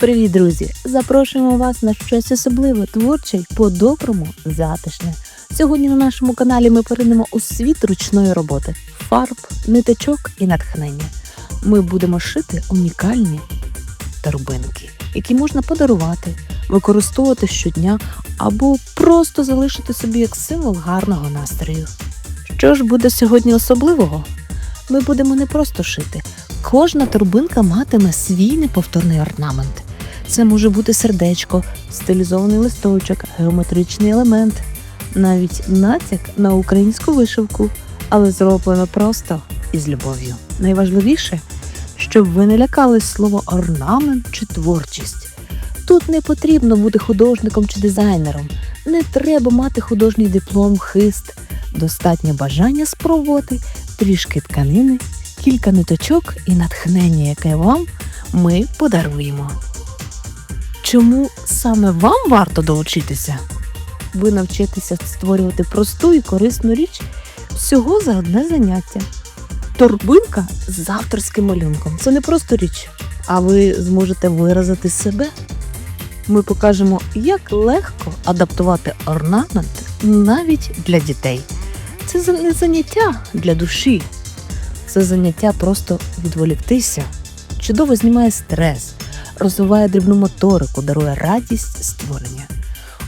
Привіт, друзі! Запрошуємо вас на щось особливе, творче й по-доброму затишне. Сьогодні на нашому каналі ми перейдемо у світ ручної роботи, фарб, ниточок і натхнення. Ми будемо шити унікальні торбинки, які можна подарувати, використовувати щодня або просто залишити собі як символ гарного настрою. Що ж буде сьогодні особливого? Ми будемо не просто шити. Кожна торбинка матиме свій неповторний орнамент. Це може бути сердечко, стилізований листочок, геометричний елемент, навіть натяк на українську вишивку, але зроблено просто і з любов'ю. Найважливіше, щоб ви не лякались слово орнамент чи творчість. Тут не потрібно бути художником чи дизайнером, не треба мати художній диплом, хист. Достатньо бажання спробувати трішки тканини, кілька ниточок і натхнення, яке вам ми подаруємо. Чому саме вам варто долучитися? Ви навчитеся створювати просту і корисну річ всього за одне заняття. Торбинка з авторським малюнком. Це не просто річ, а ви зможете виразити себе. Ми покажемо, як легко адаптувати орнамент навіть для дітей. Це не заняття для душі, це заняття просто відволіктися. Чудово знімає стрес, розвиває дрібну моторику, дарує радість створення.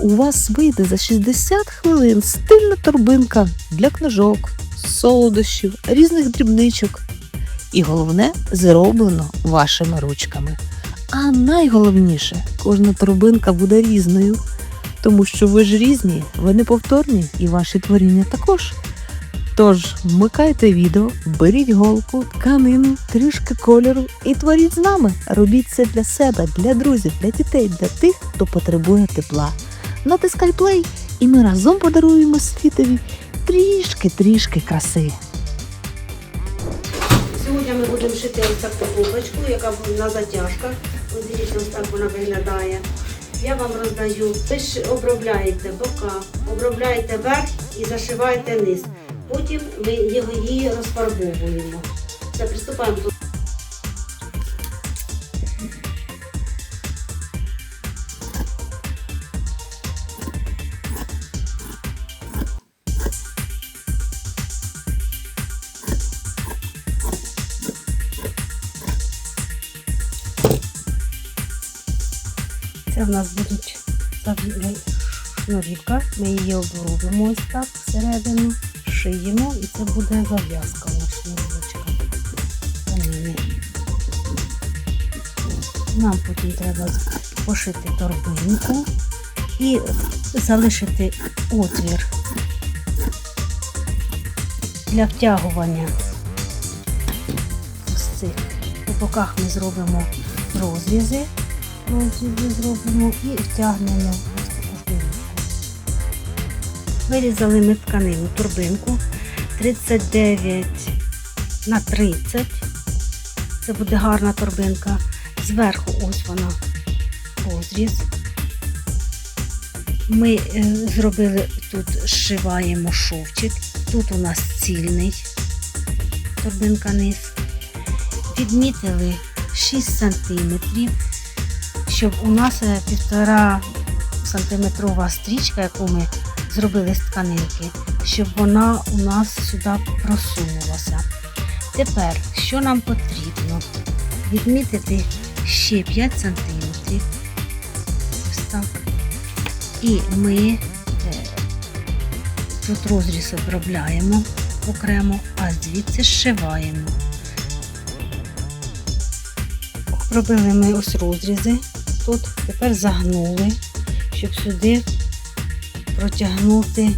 У вас вийде за 60 хвилин стильна торбинка для книжок, солодощів, різних дрібничок. І головне зроблено вашими ручками. А найголовніше, кожна торбинка буде різною, тому що ви ж різні, ви неповторні і ваші творіння також. Тож вмикайте відео, беріть голку, тканину, трішки кольору і творіть з нами. Робіть це для себе, для друзів, для дітей, для тих, хто потребує тепла. Натискай плей, і ми разом подаруємо світові трішки-трішки краси. Сьогодні ми будемо шити ось таку трубочку, яка на затяжках. Ось дивіться, ось так вона виглядає. Я вам роздаю. Ви ж обробляєте бока, обробляєте верх і зашиваєте низ. Потім ми його її розфарбовуємо. Все, приступаємо до Це в нас будуть шнурівка. Ми її обробимо ось так всередину, шиємо і це буде зав'язка у шнурівочка. Нам потім треба пошити торбинку і залишити отвір для втягування. Ось цих по боках ми зробимо розрізи розрізи зробимо і втягнемо. Вирізали ми тканину, турбинку 39 на 30. Це буде гарна торбинка. Зверху ось вона розріз. Ми е, зробили тут зшиваємо шовчик. Тут у нас цільний торбинка низ. Відмітили 6 сантиметрів щоб у нас е, півтора сантиметрова стрічка, яку ми зробили з тканинки, щоб вона у нас сюди просунулася. Тепер, що нам потрібно? Відмітити ще 5 сантиметрів. Ось так. І ми е, тут розріз обробляємо окремо, а звідси зшиваємо. Робили ми ось розрізи тут, тепер загнули, щоб сюди протягнути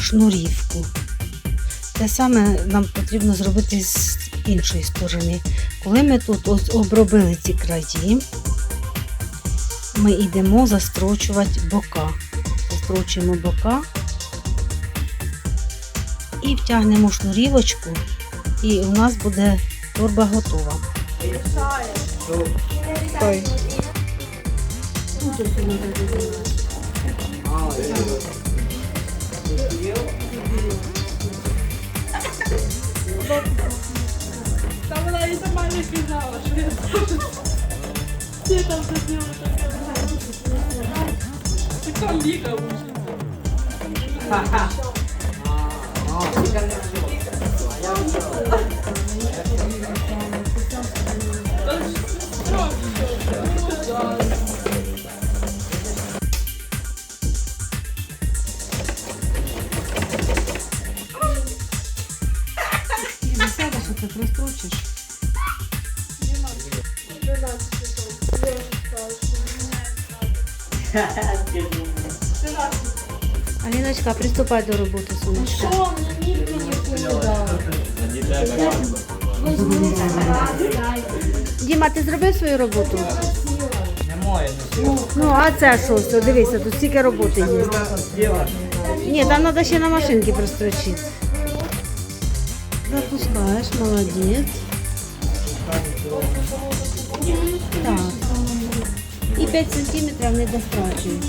шнурівку. Те саме нам потрібно зробити з іншої сторони. Коли ми тут ось обробили ці краї, ми йдемо застрочувати бока. Застрочуємо бока і втягнемо шнурівочку, і у нас буде торба готова. Ой. Та вона і сама не казала, що я Не Аліночка, приступай до роботи, сонечко. Діма, ти зробив свою роботу? Немає, Ну, а це що? Дивися, тут стільки роботи є. Ні, там треба ще на машинці прострочити. Запускаєш, молодець. Так. І 5 сантиметрів не дострачуєш.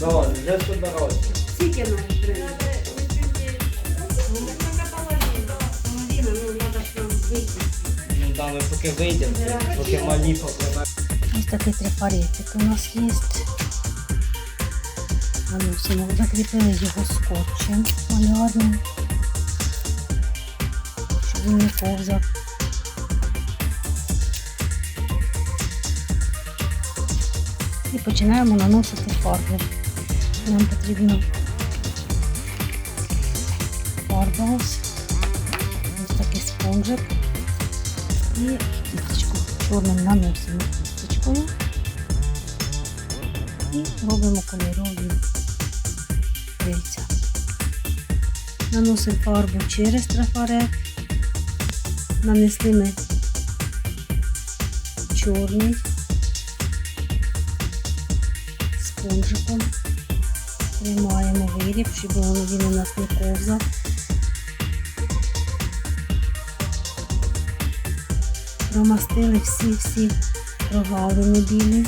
Давай, вже все дорожче. Скільки навіть треба? Половина, ну, треба ж нам вийти. Ну там ми поки вийдемо, поки малі попливають. Ось такий трафаретик у нас є. Наносимо, закріпили його скотчем малярним, щоб він не повзав. І починаємо наносити фарбу. Нам потрібно фарба ось, такий спонжик і кісточку. Чорним наносимо кісточкою і робимо кольорові крильця. Наносимо фарбу через трафарет. Нанесли ми чорний спонжиком. Тримаємо виріб, щоб він у нас не ковзав. Промастили всі-всі прогалини білі.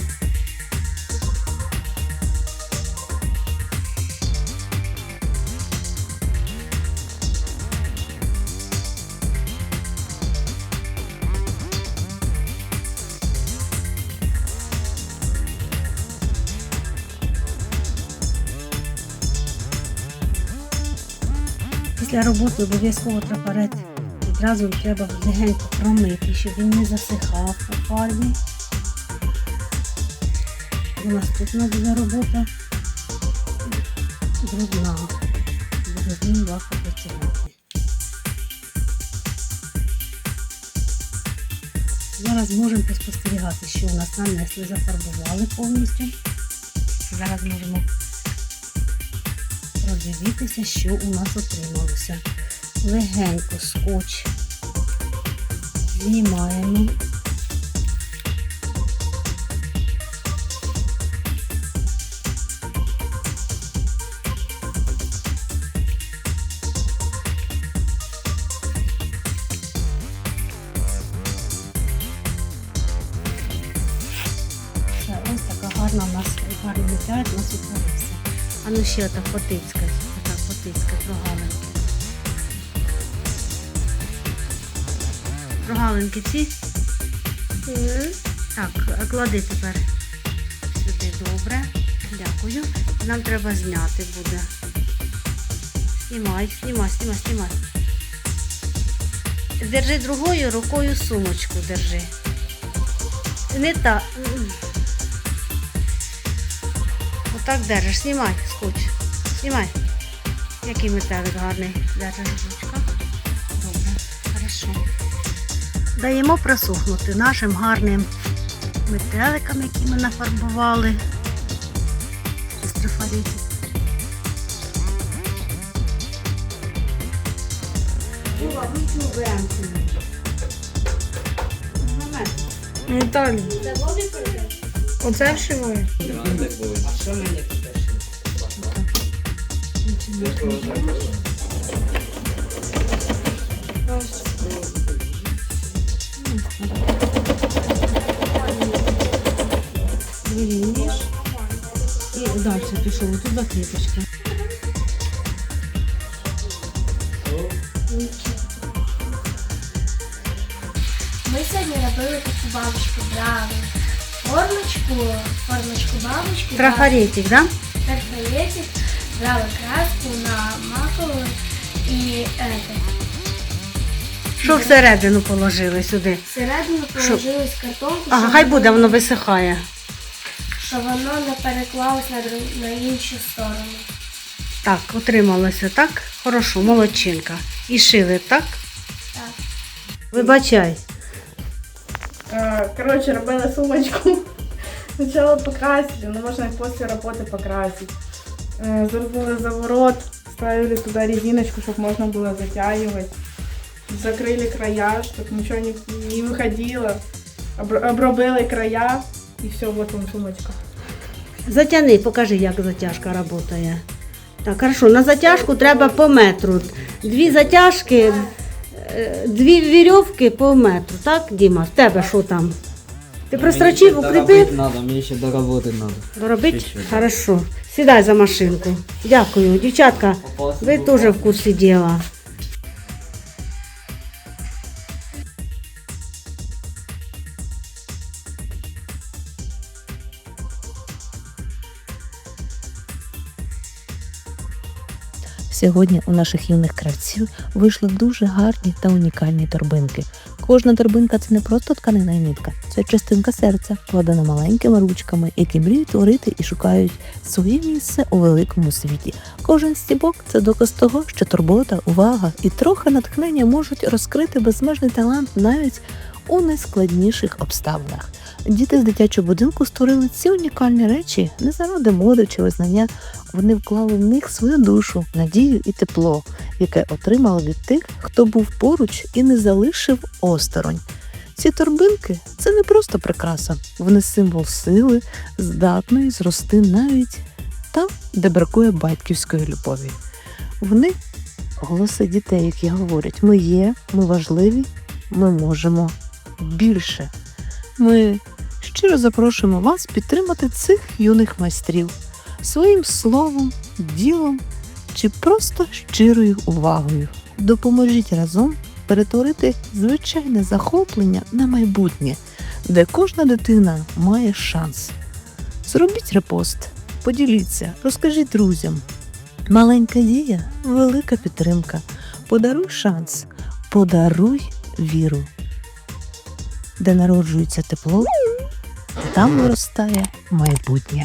Після роботи обов'язково трафарет відразу треба легенько промити, щоб він не засихав у фарбі. Бо наступна буде робота брудна. Буде з ним працювати. Зараз можемо поспостерігати, що у нас нанесли, зафарбували повністю. Зараз можемо продивитися, що у нас отрималося. Легенько скотч знімаємо. Ось така гарна у нас гарний металь у нас утворився. А ну ще так потицька, така потицька прогалинки. Прогалинки ці. Так, клади тепер сюди добре. Дякую. Нам треба зняти буде. Знімай, знімай, знімай, знімай. Держи другою рукою сумочку держи. Не так. Отак держиш. Знімай скотч. Знімай. Який метелик гарний. Держиш ручка. Добре, хорошо. Даємо просохнути нашим гарним метеликам, які ми нафарбували. З трафарету. Була вручну оце вшиває. А що мені тут Вирівнюєш. І далі пішов. Тут закріпочка. Формочку, формочку бабочки, Трафаретик, да? трафаретик, брали краску, намакали і это, Що всередину положили сюди? всередину положили з картонку, Ага, щоб хай буде, воно висихає. щоб воно не переклалось на, друг- на іншу сторону. Так, отрималося, так? Хорошо, молодчинка. І шили, так? Так. Вибачай. Е, Коротше, робили сумочку. Спочатку покрасили, но можна і після роботи покрасити. Е, Зробили заворот, ставили туди резиночку, щоб можна було затягувати. Закрили края, щоб нічого не, не виходило. Обробили края і все, вот вам сумочка. Затяни, покажи, як затяжка працює. Так, хорошо, на затяжку треба по метру. Дві затяжки, е, дві вірьовки по метру, так, Діма? В тебе що там? Ти прострочив, укріпив? Надо, мені ще надо. Доробить? Чуть-чуть. Хорошо. Сідай за машинку. Дякую. Дівчатка, ви теж в курсі діла. Сьогодні у наших юних кравців вийшли дуже гарні та унікальні торбинки. Кожна торбинка це не просто тканина і нитка, це частинка серця, вкладена маленькими ручками, які мріють творити і шукають своє місце у великому світі. Кожен стібок це доказ того, що турбота, увага і трохи натхнення можуть розкрити безмежний талант навіть у найскладніших обставинах. Діти з дитячого будинку створили ці унікальні речі не заради моди чи визнання. Вони вклали в них свою душу, надію і тепло, яке отримали від тих, хто був поруч і не залишив осторонь. Ці торбинки це не просто прикраса, вони символ сили, здатної зрости навіть там, де бракує батьківської любові. Вони голоси дітей, які говорять: ми є, ми важливі, ми можемо більше. Ми щиро запрошуємо вас підтримати цих юних майстрів своїм словом, ділом чи просто щирою увагою. Допоможіть разом перетворити звичайне захоплення на майбутнє, де кожна дитина має шанс. Зробіть репост, поділіться, розкажіть друзям. Маленька дія велика підтримка. Подаруй шанс, подаруй віру. Де народжується тепло, там виростає майбутнє.